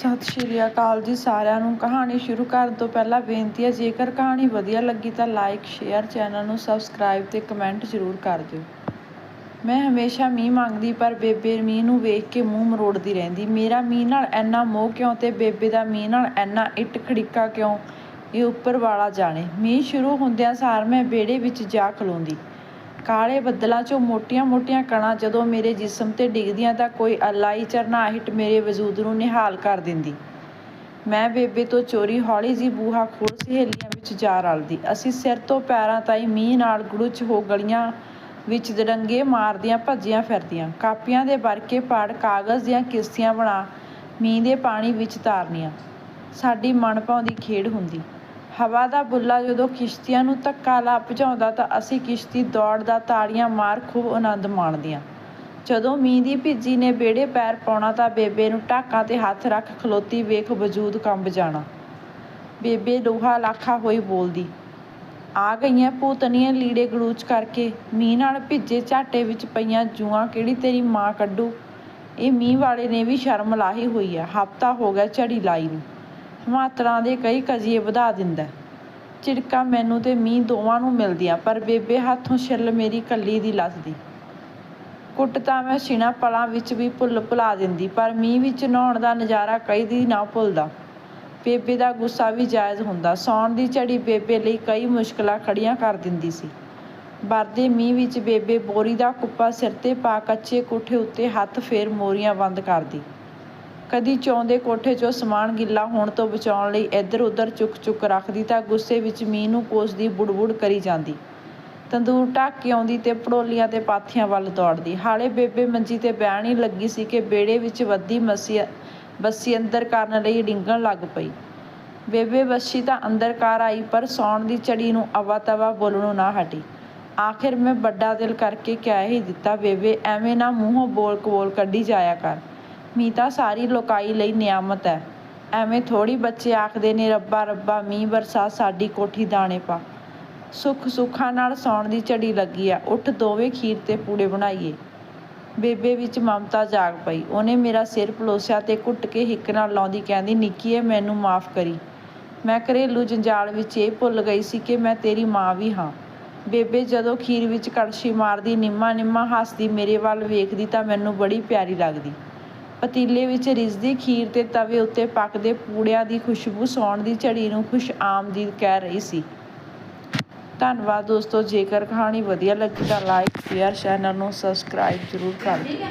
ਸਤਿ ਸ਼੍ਰੀ ਅਕਾਲ ਜੀ ਸਾਰਿਆਂ ਨੂੰ। ਕਹਾਣੀ ਸ਼ੁਰੂ ਕਰਨ ਤੋਂ ਪਹਿਲਾਂ ਬੇਨਤੀ ਹੈ, ਜੇਕਰ ਕਹਾਣੀ ਵਧੀਆ ਲੱਗੀ ਤਾਂ ਲਾਈਕ ਸ਼ੇਅਰ ਚੈਨਲ ਨੂੰ ਸਬਸਕ੍ਰਾਈਬ ਤੇ ਕਮੈਂਟ ਜ਼ਰੂਰ ਕਰ ਦਿਓ। ਮੈਂ ਹਮੇਸ਼ਾ ਮੀਂਹ ਮੰਗਦੀ, ਪਰ ਬੇਬੇ ਮੀਂਹ ਨੂੰ ਵੇਖ ਕੇ ਮੂੰਹ ਮਰੋੜਦੀ ਰਹਿੰਦੀ। ਮੇਰਾ ਮੀਂਹ ਨਾਲ ਇੰਨਾ ਮੋਹ ਕਿਉਂ ਤੇ ਬੇਬੇ ਦਾ ਮੀਂਹ ਨਾਲ ਇੰਨਾ ਇੱਟ ਖੜਿੱਕਾ ਕਿਉਂ? ਇਹ ਉੱਪਰ ਵਾਲਾ ਜਾਣੇ। ਮੀਂਹ ਸ਼ੁਰੂ ਹੁੰਦਿਆਂ ਸਾਰ ਮੈਂ ਵਿਹੜੇ ਵਿੱਚ ਜਾ ਖਲੋਂਦੀ। ਕਾਲੇ ਬੱਦਲਾਂ 'ਚੋਂ ਮੋਟੀਆਂ-ਮੋਟੀਆਂ ਕਣਾਂ ਜਦੋਂ ਮੇਰੇ ਜਿਸਮ ਤੇ ਡਿੱਗਦੀਆਂ ਤਾਂ ਕੋਈ ਅਲਾਈ ਝਰਨਾਹਟ ਮੇਰੇ ਵਜੂਦ ਨੂੰ ਨਿਹਾਲ ਕਰ ਦਿੰਦੀ। ਮੈਂ ਬੇਬੇ ਤੋਂ ਚੋਰੀ ਹੌਲੀ ਜਿਹੀ ਬੂਹਾ ਖੋਲ ਸਹੇਲੀਆਂ ਵਿੱਚ ਜਾ ਰਲਦੀ। ਅਸੀਂ ਸਿਰ ਤੋਂ ਪੈਰਾਂ ਤਾਈਂ ਮੀਂਹ ਨਾਲ ਗੜੁੱਚ ਹੋ ਗਲੀਆਂ ਵਿੱਚ ਦੜੰਗੇ ਮਾਰਦੀਆਂ ਭੱਜੀਆਂ ਫਿਰਦੀਆਂ। ਕਾਪੀਆਂ ਦੇ ਵਰਕੇ ਪਾੜ ਕਾਗਜ਼ ਦੀਆਂ ਕਿਸ਼ਤੀਆਂ ਬਣਾ ਮੀਂਹ ਦੇ ਪਾਣੀ ਵਿੱਚ ਤਾਰਨੀਆਂ। ਸਾਡੀ ਮਨਭਾਉਂਦੀ ਖੇਡ ਹੁੰਦੀ। ਹਵਾ ਦਾ ਬੁੱਲਾ ਜਦੋਂ ਕਿਸ਼ਤੀਆਂ ਨੂੰ ਧੱਕਾ ਲਾ ਭਜਾਉਂਦਾ ਤਾਂ ਅਸੀਂ ਕਿਸ਼ਤੀ ਦੌੜਦਾ ਤਾੜੀਆਂ ਮਾਰ ਖੂਬ ਆਨੰਦ ਮਾਣਦੀਆਂ। ਜਦੋਂ ਮੀਂਹ ਦੀ ਭਿੱਜੀ ਨੇ ਬੇੜੇ ਪੈਰ ਪਾਉਣਾ ਤਾਂ ਬੇਬੇ ਨੂੰ ਢਾਕਾਂ ਤੇ ਹੱਥ ਰੱਖ ਖਲੋਤੀ ਵੇਖ ਵਜੂਦ ਕੰਬ ਜਾਣਾ। ਬੇਬੇ ਲੋਹਾ ਲਾਖਾ ਹੋਈ ਬੋਲਦੀ, ਆ ਗਈਆਂ ਭੂਤਨੀਆਂ ਲੀੜੇ ਗਲੂਚ ਕਰਕੇ, ਮੀਂਹ ਨਾਲ ਭਿੱਜੇ ਝਾਟੇ ਵਿੱਚ ਪਈਆਂ ਜੂਆਂ ਕਿਹੜੀ ਤੇਰੀ ਮਾਂ ਕੱਢੂ? ਇਹ ਮੀਂਹ ਵਾਲੇ ਨੇ ਵੀ ਸ਼ਰਮ ਲਾਹੀ ਹੋਈ ਆ, ਹਫਤਾ ਹੋ ਗਿਆ ਝੜੀ ਲਾਈ ਨੂੰ। ਹਿਮਾਤਰਾਂ ਦੇ ਕਈ ਕਜੀਏ ਵਧਾ ਦਿੰਦਾ ਝਿੜਕਾਂ ਮੈਨੂੰ ਤੇ ਮੀਂਹ ਦੋਵਾਂ ਨੂੰ ਮਿਲਦੀਆਂ, ਪਰ ਬੇਬੇ ਹੱਥੋਂ ਛਿੱਲ ਮੇਰੀ ਕੱਲੀ ਦੀ ਲੱਥਦੀ। ਕੁੱਟ ਤਾਂ ਮੈਂ ਛਿਣਾ ਪਲਾਂ ਵਿੱਚ ਵੀ ਭੁੱਲ ਭੁਲਾ ਦਿੰਦੀ, ਪਰ ਮੀਂਹ ਵਿੱਚ ਨਹਾਉਣ ਦਾ ਨਜ਼ਾਰਾ ਕਈ ਦੀ ਨਾ ਭੁੱਲਦਾ। ਬੇਬੇ ਦਾ ਗੁੱਸਾ ਵੀ ਜਾਇਜ਼ ਹੁੰਦਾ। ਸੌਣ ਦੀ ਝੜੀ ਬੇਬੇ ਲਈ ਕਈ ਮੁਸ਼ਕਲਾਂ ਖੜੀਆਂ ਕਰ ਦਿੰਦੀ ਸੀ। ਵਰਦੇ ਮੀਂਹ ਵਿੱਚ ਬੇਬੇ ਬੋਰੀ ਦਾ ਕੁੱਪਾ ਸਿਰ ਤੇ ਪਾ ਕੱਚੇ ਕੋਠੇ ਉੱਤੇ ਹੱਥ ਫੇਰ ਮੋਰੀਆਂ ਬੰਦ ਕਰਦੀ। ਕਦੀ ਚੌਂਦੇ ਕੋਠੇ 'ਚੋਂ ਸਮਾਨ ਗਿੱਲਾ ਹੋਣ ਤੋਂ ਬਚਾਉਣ ਲਈ ਇੱਧਰ ਉੱਧਰ ਚੁੱਕ ਚੁੱਕ ਰੱਖਦੀ ਤਾਂ ਗੁੱਸੇ ਵਿੱਚ ਮੀਂਹ ਨੂੰ ਕੋਸਦੀ ਬੁੜਬੁੜ ਕਰੀ ਜਾਂਦੀ। ਤੰਦੂਰ ਢੱਕ ਕੇ ਆਉਂਦੀ ਤੇ ਪੜੋਲੀਆਂ ਤੇ ਪਾਥੀਆਂ ਵੱਲ ਦੌੜਦੀ। ਹਾਲੇ ਬੇਬੇ ਮੰਜੀ ਤੇ ਬਹਿਣ ਹੀ ਲੱਗੀ ਸੀ ਕਿ ਬੇੜੇ ਵਿੱਚ ਵੱਧੀ ਮੱਸੀ ਬੱਸੀ ਅੰਦਰ ਕਰਨ ਲਈ ਡਿੰਗਣ ਲੱਗ ਪਈ। ਬੇਬੇ ਬੱਸੀ ਤਾਂ ਅੰਦਰ ਕਰ ਆਈ, ਪਰ ਸਾਉਣ ਦੀ ਝੜੀ ਨੂੰ ਅਵਾ ਤਵਾ ਬੋਲਣੋਂ ਨਾ ਹਟੀ। ਆਖਿਰ ਮੈਂ ਵੱਡਾ ਦਿਲ ਕਰਕੇ ਕਹਿ ਹੀ ਦਿੱਤਾ, ਬੇਬੇ, ਐਵੇਂ ਨਾ ਮੂੰਹੋਂ ਬੋਲ ਕਬੋਲ ਕੱਢੀ ਜਾਇਆ ਕਰ। ਮੀਂਹ ਤਾਂ ਸਾਰੀ ਲੋਕਾਈ ਲਈ ਨਿਆਮਤ ਹੈ ਐਵੇਂ ਥੋੜੀ ਬੱਚੇ ਆਖਦੇ ਨੇ, ਰੱਬਾ ਰੱਬਾ, ਮੀਂਹ ਬਰਸਾ ਸਾਡੀ ਕੋਠੀ ਦਾਣੇ ਪਾ। ਸੁੱਖ ਸੁੱਖਾਂ ਨਾਲ ਸੌਣ ਦੀ ਝੜੀ ਲੱਗੀ ਆ। ਉੱਠ ਦੋਵੇਂ ਖੀਰ ਤੇ ਪੂੜੇ ਬਣਾਈਏ। ਬੇਬੇ ਵਿੱਚ ਮਮਤਾ ਜਾਗ ਪਈ। ਉਹਨੇ ਮੇਰਾ ਸਿਰ ਪਲੋਸਿਆ ਤੇ ਘੁੱਟ ਕੇ ਹਿੱਕ ਨਾਲ ਲਾਉਂਦੀ ਕਹਿੰਦੀ, ਨਿੱਕੀਏ, ਮੈਨੂੰ ਮਾਫ ਕਰੀ। ਮੈਂ ਘਰੇਲੂ ਜੰਜਾਲ ਵਿੱਚ ਇਹ ਭੁੱਲ ਗਈ ਸੀ ਕਿ ਮੈਂ ਤੇਰੀ ਮਾਂ ਵੀ ਹਾਂ। ਬੇਬੇ ਜਦੋਂ ਖੀਰ ਵਿੱਚ ਕੜਛੀ ਮਾਰਦੀ ਨਿੰਮਾ ਨਿੰਮਾ ਹੱਸਦੀ, ਮੇਰੇ ਵੱਲ ਵੇਖਦੀ ਤਾਂ ਮੈਨੂੰ ਬੜੀ ਪਿਆਰੀ ਲੱਗਦੀ। ਪਤੀਲੇ ਵਿੱਚ ਰਿੱਝਦੀ ਖੀਰ ਤੇ ਤਵੇ ਉੱਤੇ ਪੱਕਦੇ ਪੂੜਿਆਂ ਦੀ ਖੁਸ਼ਬੂ ਸਾਉਣ ਦੀ ਝੜੀ ਨੂੰ ਖੁਸ਼ ਆਮਦੀਦ ਕਹਿ ਰਹੀ ਸੀ। ਧੰਨਵਾਦ ਦੋਸਤੋ, ਜੇਕਰ ਕਹਾਣੀ ਵਧੀਆ ਲੱਗੀ ਤਾਂ ਲਾਈਕ ਸ਼ੇਅਰ ਚੈਨਲ ਨੂੰ ਸਬਸਕ੍ਰਾਈਬ ਜ਼ਰੂਰ ਕਰ ਦਿਓ।